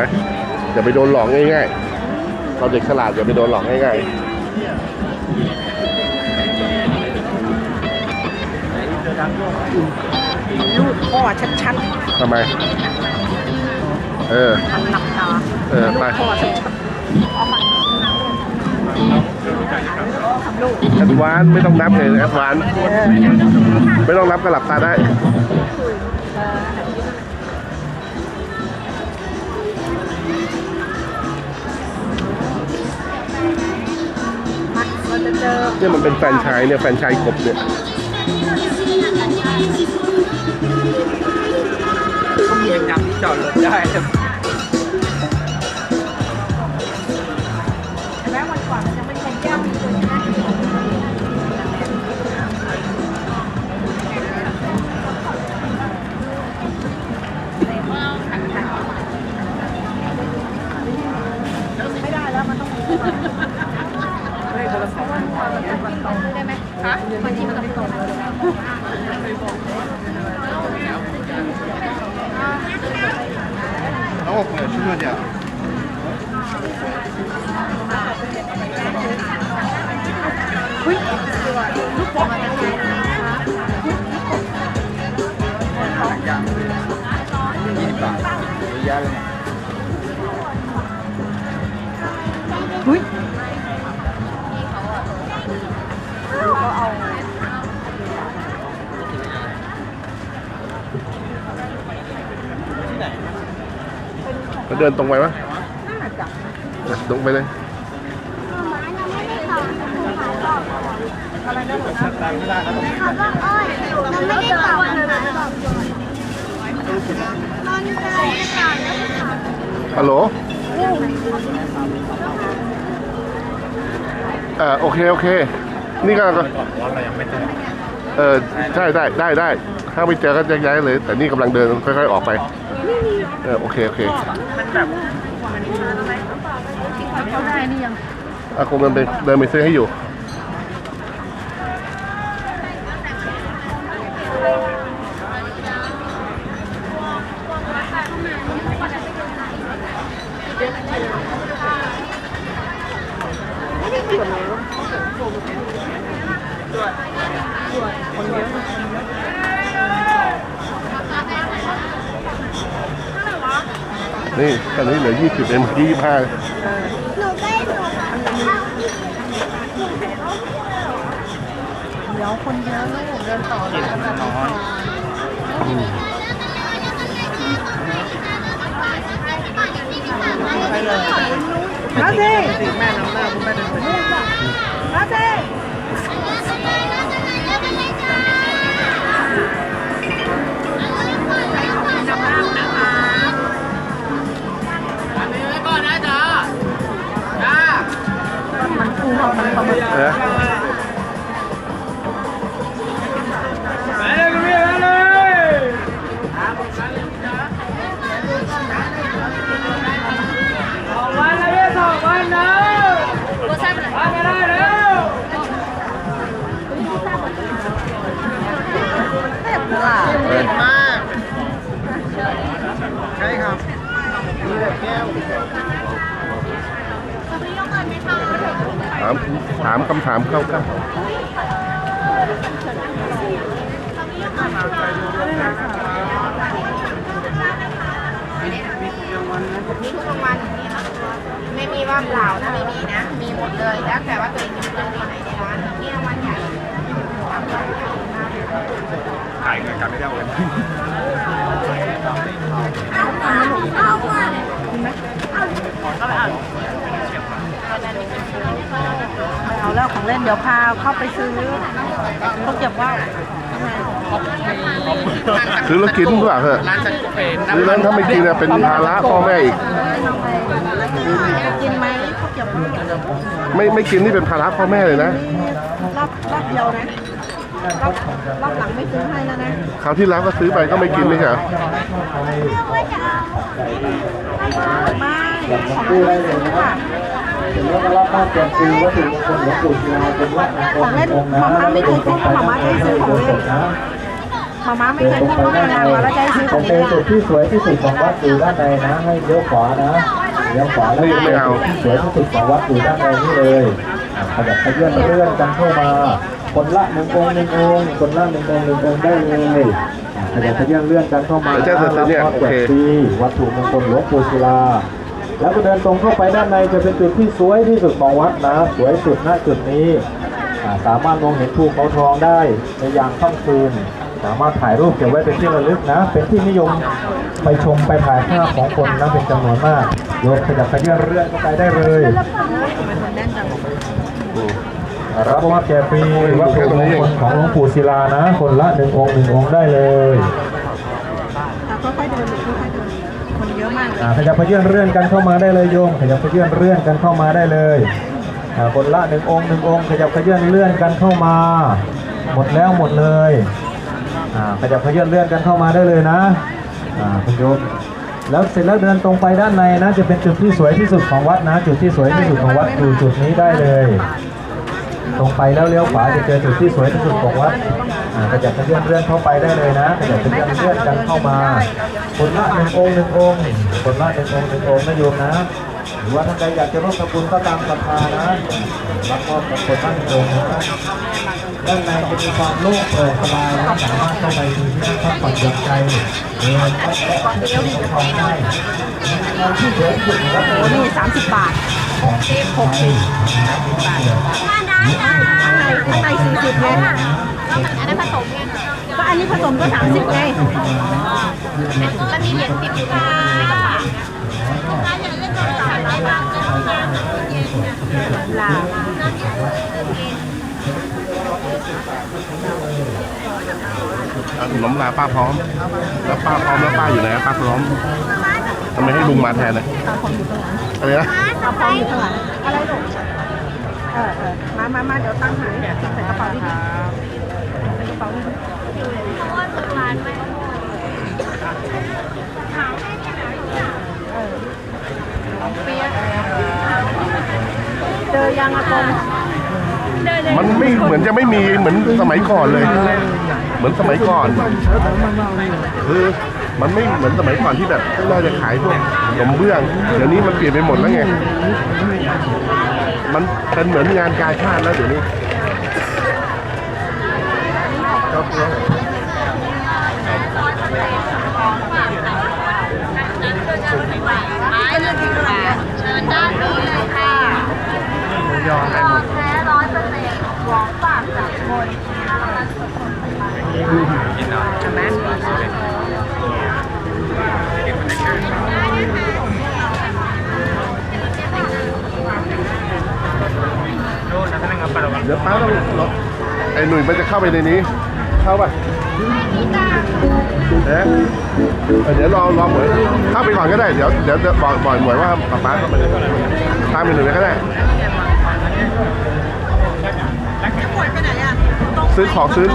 นะอย่าไปโดนหลอกง่ายๆเราเด็กฉลาดอย่าไปโดนหลอกง่ายลูกพ่อชัดๆทำไม เออ ๆทำหนักตาเออลูไป กพ่อชัดๆเอามาทำลูกแอดวานซ์ไม่ต้องนับเลยแอดวานซ์เออไม่ต้องนับก็หลับตาได้ เนี่ยมันเป็นแฟนชายเนี่ยแฟนชายกบเนี่ยก็มียังจำที่จอดรถได้ ได้ไหมคะบางทีมันต้องไปตรงเลย 然后朋友去诺奖。 หุ้ยลูกโป่งมั ก็เดินตรงไปวะน่าจะอะตรงไปเลย อะไรนะหนูนะตามไม่ได้ครับผมคำว่าอ้อยเราไม่ได้ตอบคำถามก่อนะตอบแล้วถามฮัลโหลเออโอเค โอเค นี่ก็ก่อนเรายังไม่เจอเออใช่ได้ได้ได้ ถ้าไม่เจอก็แยกย้ายเลย แต่นี่กำลังเดินค่อยๆออกไป เออโอเคโอเคเขาได้นี่ยังอากงเดินไปเดินไปซื้อให้อยู่นี่ นี่ตอนนี้เหลือยี่สิบเอ็มยี่ห้าหนูได้หนูเดี๋ยวคนเยอะลูกเดินต่อเลยแบบน้อยไปเลยมาสิแม่น้ำหน้าคุณแม่เดินไปมาสิ ม มีทุกรางวัลมีค่ะไม่มีว่าเปล่านะไม่มีนะ มีหมดเลยแล้วแต่ว่าตัวเองจะเลือกตัวไหนในร้านนี่รางวัลใหญ่สาใหญ่มากขายเงินกันไม่ได้เลยเอาแล้วของเล่นเดี๋ยวพาเข้าไปซื้อเขาเก็บว่า ซื้อแล้วกินดีกว่าเถอะร้านสันกุเปนซื้อแล้วถ้าไม่กินเนี่ยเป็นภาระพ่อแม่อีกกินไหมเขาเก็บว่าไม่ไม่กินนี่เป็นภาระพ่อแม่เลยนะรอบรอบเดียวนะรอบรอบหลังไม่ซื้อให้แล้วนะคราวที่แล้วก็ซื้อไปก็ไม่กินไม่ใช่เหรอไม่ของเล่นซื้อค่ะ ถึงว่ารับบ้านแจกคือวัตถุมงคลหลวงปู่ศิลาเป็นวัดของเล่นองค์นะมาม่าไม่เคยซื้อมาม่าจะให้ซื้อของเล่นนะขมาม่าไม่เคยพูดว่าด้านในไงว่าเราจะให้ซื้อของเป็เล่นจุดที่สวยที่สุดของวัดอยู่ด้านในนะให้เลี้ยวขวานะเลี้ยวขวาแล้วไม่เอาที่สวยที่สุดของวัดอยู่ด้านในนี่เลยขยับขยื่นเลื่อนกันเข้ามาคนละหนึ่งองค์หนึ่งองค์คนละหนึ่งองค์หนึ่งองค์ได้เลยขยับขยื่นเลื่อนกันเข้ามาเดี๋ยวจะเสร็เนี่ยรับมอบโอเคแจกฟรีวัตถุมงคลหลวงปู่ศิลา แล้วก็เดินตรงเข้าไปด้านในจะเป็นจุดที่สวยที่สุดของวัดนะสวยสุดณจุดนี้สามารถมองเห็นภูเขาทองได้ในยามค่ำคืน สามารถถ่ายรูปเก็บไว้เป็นที่ระลึกนะ เป็นที่นิยมไปชมไปถ่ายภาพของคนนะเป็นจำนวนมากโยกขยับขยื่นเรื่อนเข้าไปได้เลยรับมอบแกฟรีวัตถุมงคลของหลวงปู่ศิลานะ คนละหนึ่งองค์หนึ่งองค์ได้เลย ค่อยๆเดินค่อยๆเดิน ขยับขยื่นเรื่อนกันเข้ามาได้เลยโยม ขยับขยื่นเรื่อนกันเข้ามาได้เลยคนละหนึ่งองค์หนึ่งองค์ขยับขยื่นเลื่อนกันเข้ามา หมดแล้วหมดเลยขยับขยื่นเลื่อนกันเข้ามาได้เลยนะคุณโยมแล้วเสร็จแล้วเดินตรงไปด้านในนะจะเป็นจุดที่สวยที่สุดของวัดนะ จุดที่สวยที่สุดของวัดอยู่จุดนี้ได้เลย ตรงไปแล้วเลี้ยวขวาจะเจอจุดที่สวยที่สุดของวัดอ่าขยับขยื่นเลื่อนเข้าไปได้เลยนะขยับขยื่นเลื่อนกันเข้ามาคนละหนึ่งองค์หนึ่งองค์คนละหนึ่งองค์หนึ่งองค์นะโยมนะหรือว่าท่านใดอยากจะร่วมทำบุญก็ตามศรัทธานะรับมอบกับคนละหนึ่งองค์นะด้านในจะมีความโล่งโปร่งสบายนะสามารถเข้าไปมีที่นั่งพักผ่อนหย่อนใจเดินก็แตะที่ภูเขาทองได้ที่สวยที่สุดของวัดโอ้นี่สามสิบบาท หกสิบหกสิบาทข้างในข้างในสี่สิบไงอันนั้นผสมไงก็อันนี้ผสมก็สามสิบไงมันมีเหรียญติดอยู่ในกระเป๋าลาเอาขนมลาป้าพร้อม แล้วป้าพร้อมแล้วป้าอยู่ไหนป้าพร้อม ทำไมให้ลุงมาแทนนะอะไรนะเอาพร้อมอยู่ข้างหลังอะไรลูกเออเออมามามาเดี๋ยวตั้งหายใส่กระเป๋าดีๆใส่กระเป๋าดีๆเออเปียกเจอยังอากงมันไม่เหมือนจะไม่มีเหมือนสมัยก่อนเลย เหมือนสมัยก่อนคือ มันไม่เหมือนสมัยก่อนที่แบบเราจะขายพวกขนมเบื้อง เดี๋ยวนี้มันเปลี่ยนไปหมดแล้วไง มันเป็นเหมือนงานกาชาติแล้วเดี๋ยวนี้ครับเชิญด้านนี้เลยค่ะยอมได้หมดแท้ร้อยเปอร์เซ็นต์หวงฝากจากคน เดี๋ยวป้าต้องรอไอ้หนุ่ยมันจะเข้าไปในนี้ เข้าป่ะเอ๊ะเดี๋ยวรอรอเหมยเข้าไปก่อนก็ได้ เดี๋ยวเดี๋ยวบอกบอกหมยว่าป้าป้าเข้าไปเลยตามไปหนุ่ยไปก็ได้ซื้อของซื้อ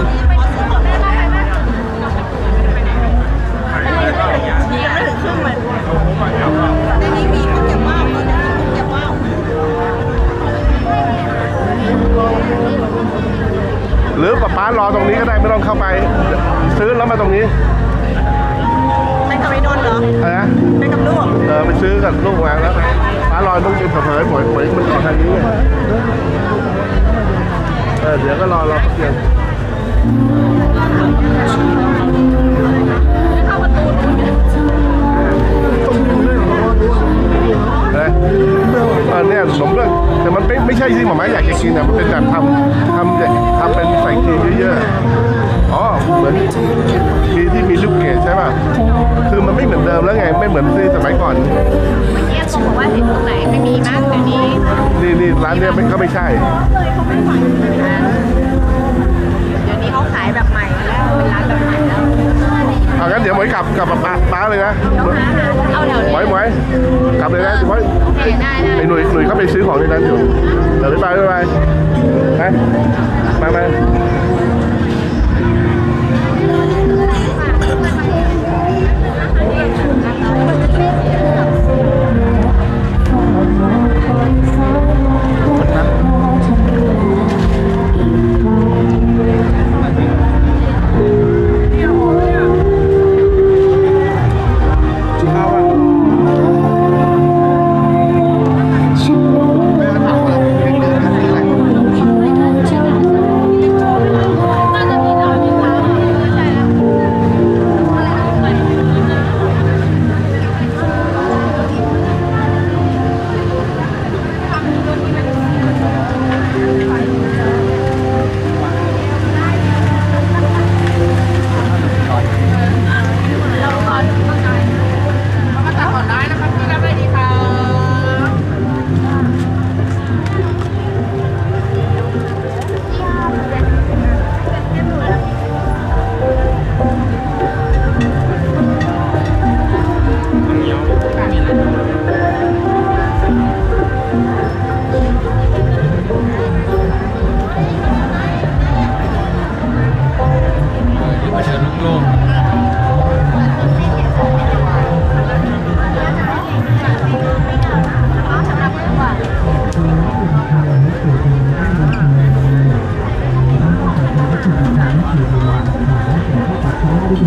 าป้ารอตรงนี้ก็ได้ไม่ต้องเข้าไป ซื้อแล้วมาตรงนี้ไปกับไอ้นนท์เหรออะไรนะไปกับลูกเออไปซื้อกับลูกมาแล้วป้ารอต้องยืนเผยๆหมวยหมวยมันออกทางนี้ไงเออเดี๋ยวก็รอรอเพียงนะเออเนี่ยขนมเบื้องแต่มันไม่ไม่ใช่ที่หมาม่าอยากจะกินนะมันเป็นแบบทำทำ ทำเป็นใส่ครีมเยอะๆอ๋อเหมือนมีที่มีลูกเกดใช่ป่ะ คือมันไม่เหมือนเดิมแล้วไง ไม่เหมือนที่สมัยก่อน เมื่อกี้ผมบอกว่าเห็นตรงไหนไม่มีมากเดี๋ยวนี้นี่นี่ร้านเนี้ยมันก็ไม่ใช่เดี๋ยวนี้เขาขายแบบใหม่แล้วเป็นร้านแบบใหม่แล้วเอางั้นเดี๋ยวหมวยกลับกลับป้าป้าเลยนะเอาเดี๋ยวหมนี้วยหมวยกลับเลยนะหมวยโอเคได้ได้ ไอ้หนุ่ยหนุ่ยเข้าไปซื้อของในนั้นอยู่เดี๋ยวไปไปไปไป มา